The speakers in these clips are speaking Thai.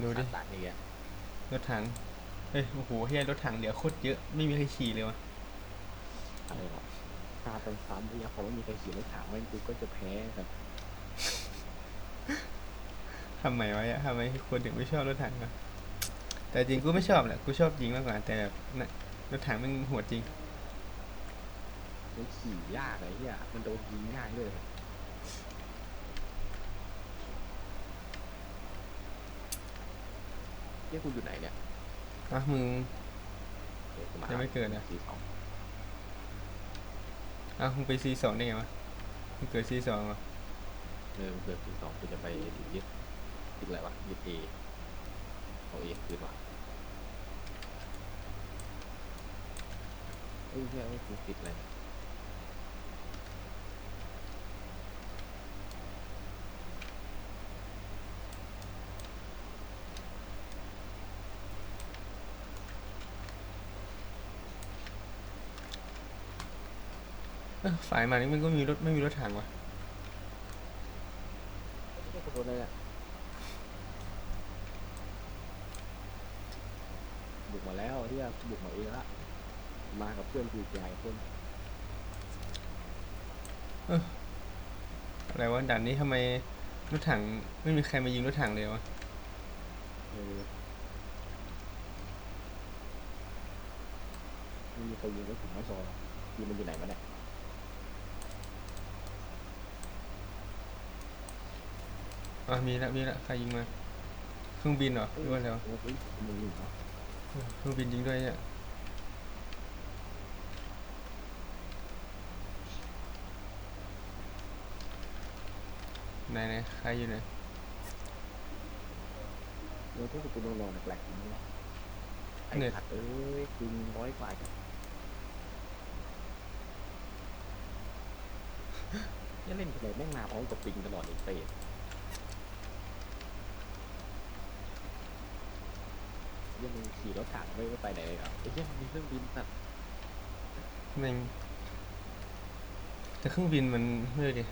ดูดิตัดอย่างเงี้ยรถถัง เฮ้ย โอ้โหเฮียรถถังเหลือโคตรเยอะ ไม่มีใครขี่เลยวะอะไรวะตาเป็นซ้ำเนี่ยพอไม่มีใครขี่รถถังไว้กูก็จะแพ้ครับทำไมวะเนี่ยทำไมคนถึงไม่ชอบรถถังวะแต่จริงกูไม่ชอบแหละ กูชอบยิงมากกว่า แต่แบบน่ะรถถังมันโหดจริงมันขี่ยากไอ้เหี้ยมันโดนยิงง่ายเลย เฮ้ยกูอยู่ไหนเนี่ยอะมึง เดี๋ยวกูายังไม่เกิดอะสี่สองอะมึงไปซีสองได้ไงวะมึงเกิดซีสองวะเออเกิดสี่สองกูจะไปยึดยึดอะไรวะยึดเอเอาเอคืนวะเอ้ยเหี้ยไม่กูติดอะไรเนี่ย เออฝ่ายมานี่มันก็มีรถไม่มีรถถังวะไม่ขอโทษเลยอะบุกมาแล้วที่บุกมาเองละมากับเพื่อนกูอีกหลายคนอะไรวะด่านนี้ทำไมรถถังไม่มีใครมายิงรถถังเลยวะเออไม่มีใครยิงก็ถึงไม่ซอยิงมันอยู่ไหนมาเนี่ย อะมีละมีละใครยิงมาเครื่องบินเหรอหรือว่าอะไรวะเฮ้ยมึงอยู่เนาะเครื่องบินยิงด้วยเนี่ยไหนไหนใครอยู่ไหนเออถ้ากูโดนรอแปลกๆอย่างนี้นะไอ้ขัดเอ้ยคุณร้อยกว่าจ้ะยังเล่นทำไมแม่งมาพร้อมกับปิงตลอดไอ้เตะ ยังมึงขี่รถถังไม่ไปไหนเลยเหรอไอ้เหี้ยมีเครื่องบินสัตว์แม่งแต่เครื่องบินมันเฮ้ยดิ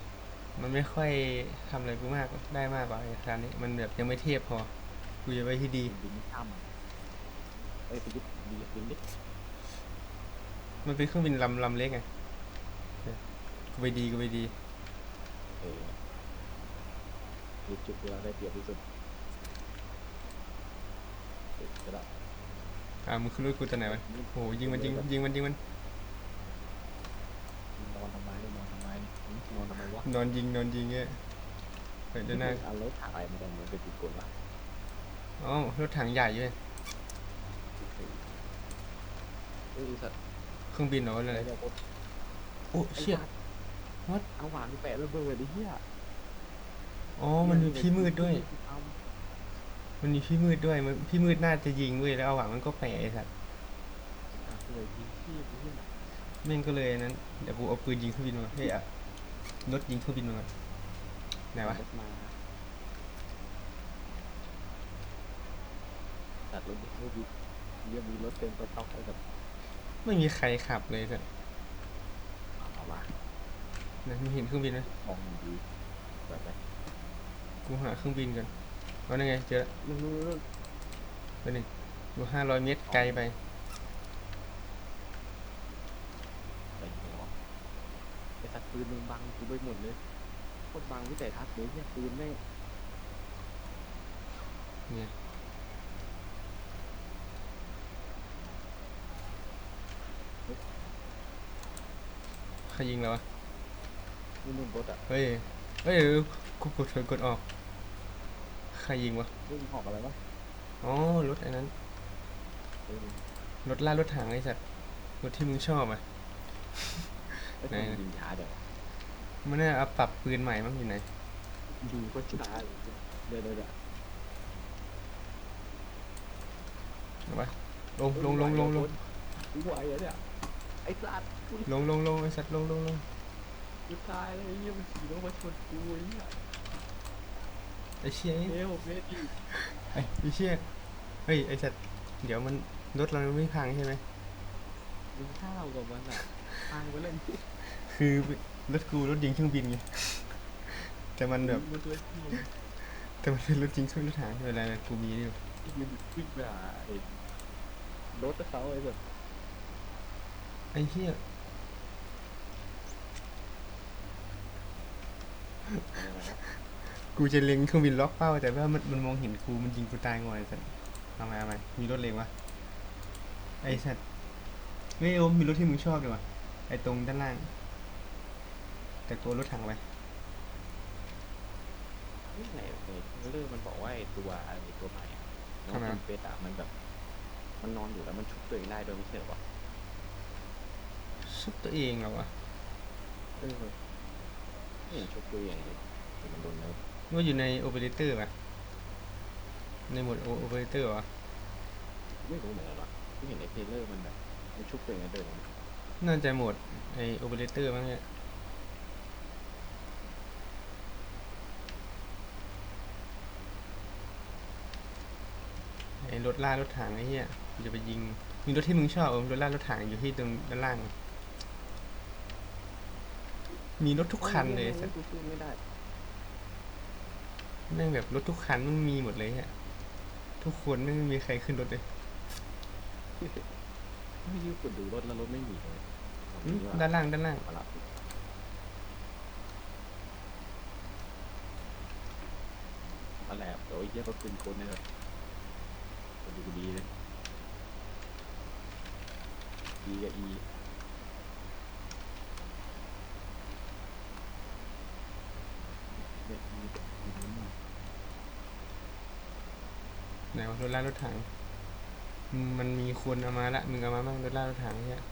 มันไม่ค่อยทำอะไรกูมากได้มากกว่าไอ้คราวนี้มันแบบยังไม่เทียบพอกูจะไปที่ดี บินข้ามเอ้ยไปยึดบินบินดิมันเป็นเครื่องบินลำลำเล็กไงเออกูไปดีกูไปดี เออยึดจุดเดียวได้เปรียบที่สุดเสร็จก็แล้ว อ่ามึงขึ้นรถกูตอนไหนวะโอ้โหยิงมันยิงยิงมันยิงมัน นอนทำไมนอนทำไมนอนทำไมวะนอนยิงนอนยิงเงี้ยเฮ้ยเดี๋ยวหน้าเอารถถ่ายมาทำมันเป็นจุดกดวะอ๋อรถถังใหญ่ด้วยเอ้ยสัตว์เครื่องบินเหรอวะอะอะไรไรเนี่ยโคตรโอ้เชี่ย What? เอาหวานแปะระเบิดไอ้เหี้ยอ๋อมันมีพี่มืดด้วยเอา มันมีพี่มืดด้วยมันพี่มืดน่าจะยิงเว้ยแล้วเอาหวังมันก็แปะไอ้สัตว์อะเลยยิงที่ไอ้เหี้ยแม่งก็เลยนั้นเดี๋ยวกูเอาปืนยิงเครื่องบินมาเฮ้ยอะรถยิงเครื่องบินมาก่อนไหนวะรถมาตัดรถดิรถดิเยี่ยมีรถเต็มสต็อกเลยแบบไม่มีใครขับเลยสัตว์เอามานะมึงเห็นเครื่องบินไหมมองดีแบบไหนกูหาเครื่องบินก่อน เอาได้ไงเจอละนู่นนู่นนู่นไปหนึ่งอยู่ห้าร้อยเมตรไกลไปไปไหนวะไอ้สัตว์ปืนมึงบังกูไปหมดเลยโคตรบังวิสัยทัศน์เลยเนี่ยปืนแม่งเนี่ยใครยิงเราวะนู่นนู่นรถอะ เฮ้ย เฮ้ยกูกดถอยกดออกใค รยิงวะรุ่นหอกอะไรวะอ๋อรถไอ้นั้นเออรถล่ารถถังไอ้สัตว์รถที่มึงชอบอะไอ้ไหนตัวยิงช้าเดี๋ยวมันน่าเอาปรับปืนใหม่มั้งอยู่ไหนยิงก็ช้าเลยเดี๋ยวเดี๋ยวเดี๋ยวเอาวะลงลงลงลงลงกูไหวเหรอเนี่ยไอ้สัตว์กูลงลงลงไอ้สัตว์ลงลงลงกูตายเลยไอ้เหี้ยมันขี่รถมาชนกูไอ้เหี้ย ไอ้เชี่ยเร็วเบสดิไอ้ไอ้เชี่ยเฮ้ยไอ้สัตว์เดี๋ยวมันรถเราไม่พังใช่ไหมมึงข้าวกับมันอะพังไปเล่นที่คือรถกูรถยิงเครื่องบินไงแต่มันแบบมันตัวที่แต่มันเป็นรถจริงช่วยรถถังเวลากูมีนี่อยู่ยืนวิ่งไปหาไอ้รถเขาไอ้แบบไอ้เหี้ยอะไรนะ กูจะเล็งเครื่องบินล็อกเป้าแต่ว่ามันมันมองเห็นกูมันยิงกูตายงอยสัตว์ทำไมทำไมมีรถเล็งวะไอ้สัตว์เฮ้ยโอมมีรถที่มึงชอบดีวะไอ้ตรงด้านล่าง แต่ตัวรถถังไปนี่ไหนไอ้เรื่องมันบอกว่าไอ้ตัวไอ้ตัวใหม่อะน้องคุณเป็ดอะมันแบบ มันนอนอยู่แล้วมันชุบตัวเองได้โดยไม่ใช่เหรอวะชุบตัวเองเหรอวะเออไม่เห็นชุบตัวเองเลยเห็นมันโดนเนิร์ฟ ว่าอยู่ในโอเปอเรเตอร์ป่ะในโหมดโอเปอเรเตอร์วะไม่รู้เหมือนกันวะที่เห็นในเทรลเลอร์มันแบบมันชุบตัวเองแล้วเดินออกมาน่าจะโหมดไอโอเปอเรเตอร์มั้งเนี่ยไอรถล่ารถถังไอ้เหี้ยกูจะไปยิงมีรถที่มึงชอบเออรถล่ารถถังอยู่ที่ตรงด้านล่าง มีรถทุกคันเลยสัตว์กูสู้ไม่ได้ แม่งแบบรถทุกคันมันมีหมดเลยฮะทุกคนไม่งไม่มีใครขึ้นรถเลยไม่ยืดกดดูรถแล้วรถไม่มีเลยหึด้านล่างด้านล่างมาละอะไรอะเดี๋ยวไอ้เหี้ยก็คืนคนเนี่ยก็ดูดีเลยดีกับอีเนี่ยอีกับอีนั่นน่ะ ไห นวะรถล่ารถถังอืมมันมีคนเอามาละมึงเอามาบ้างรถล่ารถถังเนี่ย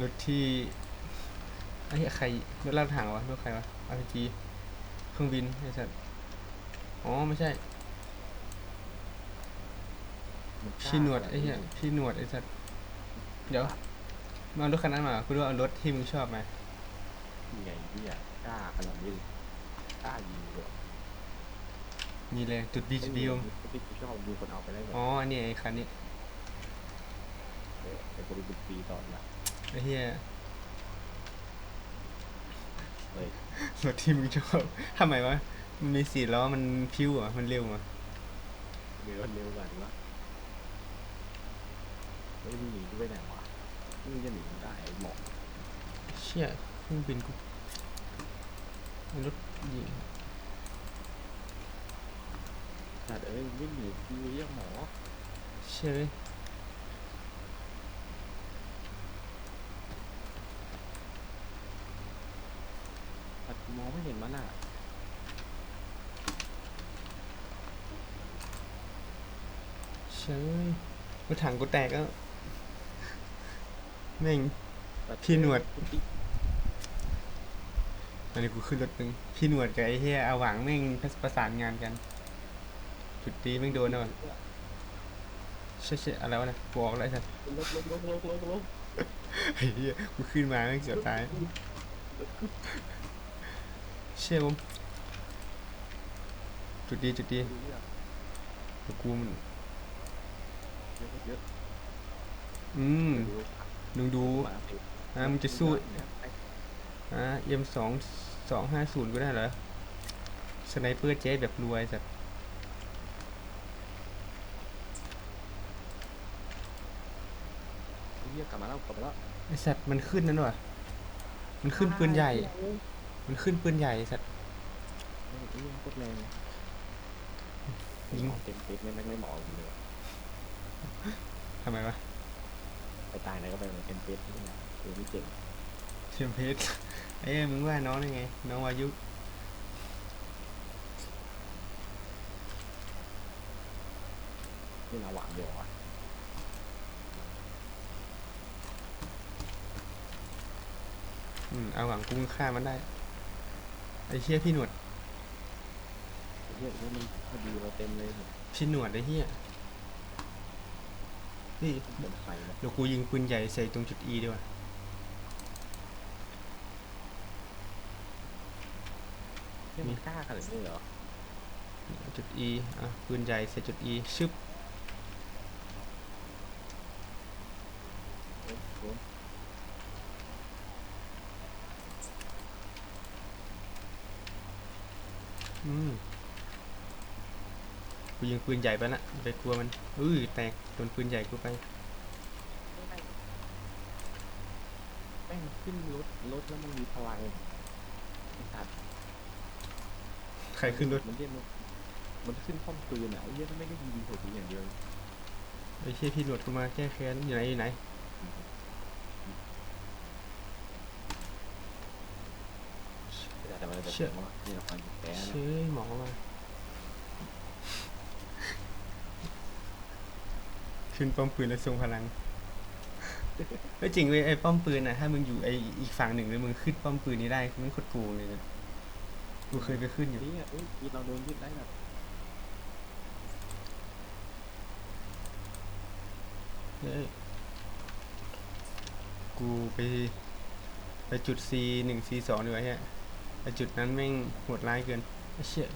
รถที่ไอ้เหี้ยใครรถล่ารถถังวะรถใครวะอาร์พีจีเครื่องบินไอ้สัตว์อ๋อไม่ใช่มันกล้าพี่หนวดขนาไอ้เหี้ยนี้พี่หนวดไอ้สัตว์เดี๋ยวมาเอารถคันนั้นมาคุณว่าเอารถที่มึงชอบมายังไงเนี่ยกล้าขนาดนี้เลยกล้ายิงเลย มีเลยจุดบีจุดบีมที่กูชอบมีคนเอาไปได้แบบอ๋ออันนี่ไอ้คันนี้เออไอ้บริบุตรปีตอนละไอ้เหี้ยเลยรถที่มึงชอบทำไมวะมันมีสี่ล้อมันพิ้วอะมันเร็วอะเร็วเร็วกว่านี้วะเฮ้ยมึงหนีกูไปไหนวะมึงจะหนีได้ไอ้หมอกเชี่ยเครื่องบินกูรถยิง แต่เอ้ยวิ่งหนีกูเรียกหมอเชี่ยเว้ยแต่กูมองไม่เห็นมันอะเชี่ยเว้ยรถถังกูแตกแล้วแม่งแต่พี่หนวด กูติ๊กอันนี้กูขึ้นรถมึงพี่หนวดกับไอ้เหี้ยอาหวังแม่งประสานงานกัน จุดตีแม่งโดนเอาเช่ยเช่ยอะไรวะเนี่ยกูออกแล้วไอ้สัสลบลบลบลบลบลบไอ้เหี้ยกูขึ้นมาแม่งเกือบตายเชี่ยผมจุดดีจุดดีเยอะแต่กูมันเยอะอืมดูมึงดูอะมึงจะสู้อ่าเอ็มสองสองห้าศูนย์ก็ได้เหรอสไนเปอร์เจ๊แบบรวยสัตว์ เรีย กกลับมาแล้วกลับมาแล้วไอสัตว์มันขึ้นนั่นวะมันขึ้นปืนใหญ่ มันขึ้นปืนใหญ่สัตว์เฮ้ยเฮ้ยโคตรแรงยิงหมอเต็มเต็มไม่ไม่ไม่หมอกูเลยทำไมวะไปตายไหนก็ไปเหมือนเต็มเต็มที่นี่คือไม่เจ๋งเทียมเพชรเอ้ยมึงว่าน้องได้ไง น้องวายุนี่นาหวานเดียวอะ อืมเอาหวังกูมึงฆ่ามันได้ ไอเชี่ยพี่หนวดไอ้เหี้ยนี่มันพอดีเราเต็มเลยเนี่ยพี่หนวดไอเฮียนี่เป็นใครวะเดี๋ยวกูยิงปืนใหญ่ใส่ตรงจุด E ดีกว่านี่มันกล้าขนาดนี้เหรอ จุด E อะปืนใหญ่ใส่จุด E ชึบ โอ้โห อืม กูยิงปืนใหญ่ไปละอย่าไปกลัวมันอุ้ยแตกโดนปืนใหญ่กูไปแม่งขึ้นรถรถแล้วมันมีพลังไอ้สัตว์ใครขึ้นรถมันเรียกมันมันขึ้นป้อมปืนอะไอ้เหี้ยมันไม่ได้ยิงหัวกูอย่างเดียวไอ้เชี่ยพี่หลวดกูมาแก้แค้นอยู่ไหนอยู่ไหนแต่มันจะเชื่อว่านี่เราควรจะแพ้นะ เชื่อหมอมา ขึ้นป้อมปืนแล้วทรงพลังก็จริงเว้ยไอ้ป้อมปืนอะถ้ามึงอยู่ไอ้อีกฝั่งหนึ่งแล้วมึงขึ้นป้อมปืนนี้ได้มึงโคตรโกงเลยนะกูเคยไปขึ้นอยู่นี่เอ้ยทีเราโดนยึดได้แบบเอ้ยกูไปไปจุด C หนึ่ง C สองดีกว่าฮะไอจุดนั้นแม่งโหดร้ายเกินไอ้เชี่ย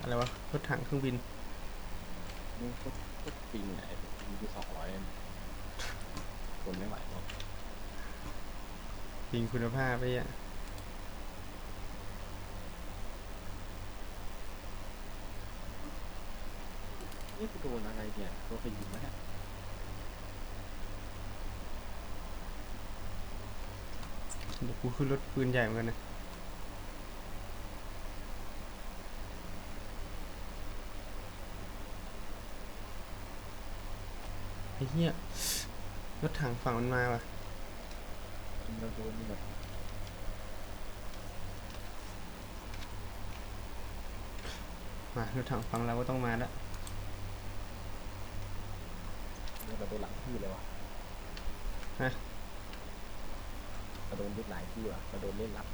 อะไรวะรถถังเครื่องบินนี่โคตรโคตรปิงอะมี ที่สองร้อยคนไม่ไหวหรอกยิงคุณภาพไปอะนี่กูโดนอะไรเนี่ยโดนใครยิงมาเนี่ยเดี๋ยวกูขึ้นรถปืนใหญ่เหมือนกันนะ ไอ้เหี้ยรถถังฝั่งมันมาว่ะเราโดนแบบมารถถังฝั่งเราก็ต้องมาแล้วเราโดนหลังที่เลยวะฮะเราโดนยึดหลายที่ว่ะเราโดนเล่นลับ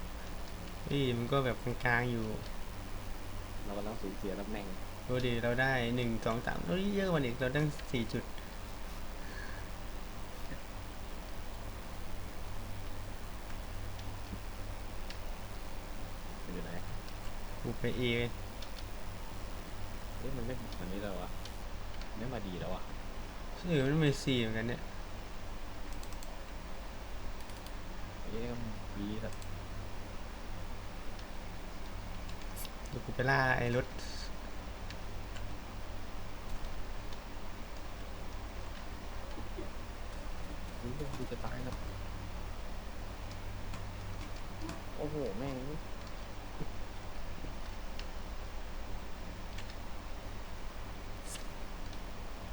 เอ้ยมันก็แบบกลางๆอยู่ เรากำลังสูญเสียตำแหน่งดูดิเราได้หนึ่งสองสามเอ้ยเยอะกว่านี้เราตั้งสี่จุด อยู่ไหน กูไปเอเอ๊ะมันไม่แบบนี้แล้ววะไม่มาดีแล้ววะเออมันเป็นสี่เหมือนกันเนี่ยเอ๊ะมันดีแบบเดี๋ยวกูไปล่าไอ้รถนี่เรื่องกูจะตายแล้วโอ้โหแม่ง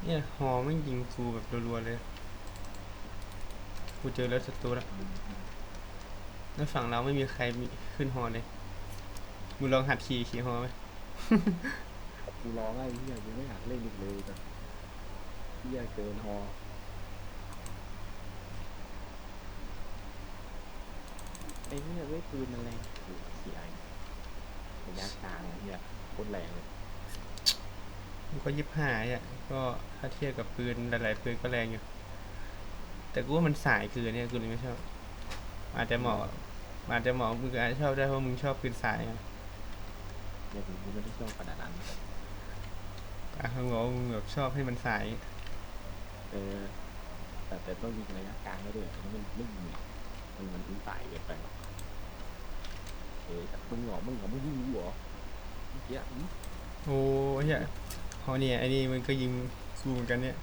เนี่ยฮอไม่ยิงกูแบบรัวๆเลย กูเจอรถศัตรูแล้วแล้วฝั่งเราไม่มีใครมีขึ้นฮอเลยมึงลองหัดขี่ขี่ฮอไหม กูร้องไอ้เหี้ยกูไม่อยากเล่นอีกเลยแต่เหี้ยเกินฮอไอ้เหี้ยเว้ยปืนมันแรงเสียไอ้ระยะกลางเหี้ยโคตรแรงเลย มันก็ยิบหายอะ ก็ถ้าเทียบกับปืนหลายๆปืนก็แรงอยู่ แต่กูว่ามันสายเกินเนี่ยกูเลยไม่ชอบ อาจจะเหมาะอาจจะเหมาะมึงอาจจะชอบได้เพราะมึงชอบปืนสายอะเนี่ยผมไม่ได้ชอบขนาดนั้นแต่อะมึงบอกว่ามึงแบบชอบให้มันสาย เออ แต่แต่ต้องยิงระยะกลางก็ด้วยมันไม่ไม่ยิงอะมันมันอินสายเกินไปหรอกเออแต่มึงเหรอมึงเหรอมึงยิงกูเหรอเมื่อกี้อะอืมโอ้ย เหี้ยฮอเนี่ยไอ้นี่มันก็ยิงกูเหมือนกันเนี่ย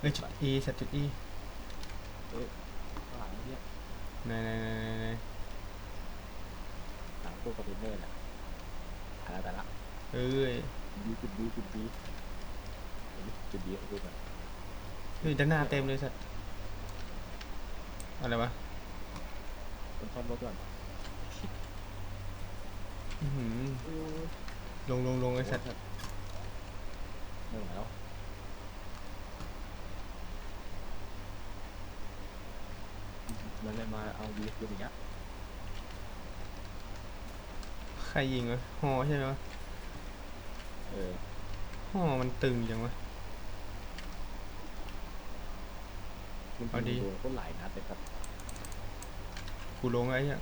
เอ้ยจุด E สัตว์จุด E ข้างหลังเนี่ยไหนไหนไหนไหนไหนหลังตู้คอนเทนเนอร์น่ะแต่ละแต่ละเอ้ยดีจุดดีจุดดีจุดดีของกูแบบเฮ้ยด้านหน้าเต็มเลยสัตว์อะไรวะคนซ่อมรถก่อนอื้อหือเออ ลงลงลงไอ้สัตว์หนึ่งแล้วมันเลยมาเอาวีคืนอย่างเงี้ยใครยิงวะฮอใช่ไหมวะเออฮอมันตึงจังวะ มันเอาดี โดนก็หลายนัดเลยครับ กูลงไอ้เหี้ย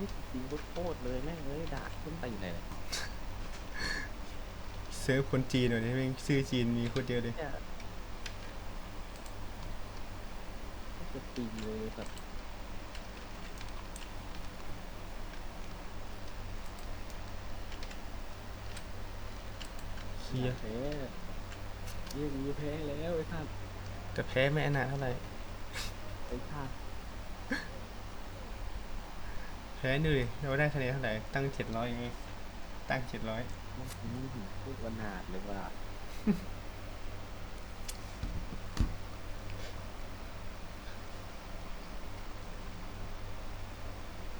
นี่จริงโคตรเลยแม่งเลยด่าขึ้นไปอยู่ไหนเลยเซิร์ฟคนจีนวันนี่แม่งซื้อจีนมีโคตรเยอะเลยจะตีเลยแบบเฮียแพ้เยี่ยมแพ้แล้วไอ้ท่านจะแพ้แม่นาเท่าไหร่ไอ้ท่าน แพ้ดูดิเราได้คะแนนเท่าไหร่ตั้งเจ็ดร้อยเองตั้งเจ็ดร้อยมันนี่ถึงพูดวันหาดเลยว่า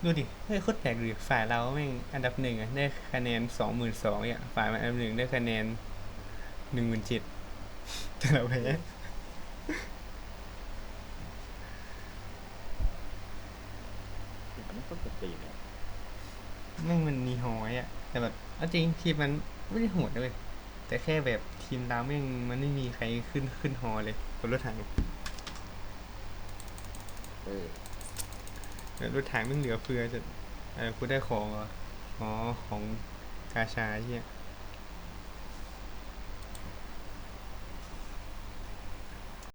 ดูดิเฮ้ยโคตรแปลกเลยฝ่ายเราแม่งอันดับหนึ่งอะได้คะแนนสองหมื่นสองอะฝ่ายมันอันดับหนึ่งได้คะแนนหนึ่งหมื่นเจ็ดแต่เราแพ้ มันต้องปกติเนี่ยแม่งมันมีหอยอะ แต่แบบเอาจริงทีมมันไม่ได้โหดนะเลย แต่แค่แบบทีมเราแม่งมันไม่มีใครขึ้นขึ้นฮอเลยบนรถถังเออแบบรถถังแม่งเหลือเฟือจะเออกูได้ของเหรออ๋อของกาชาเหีย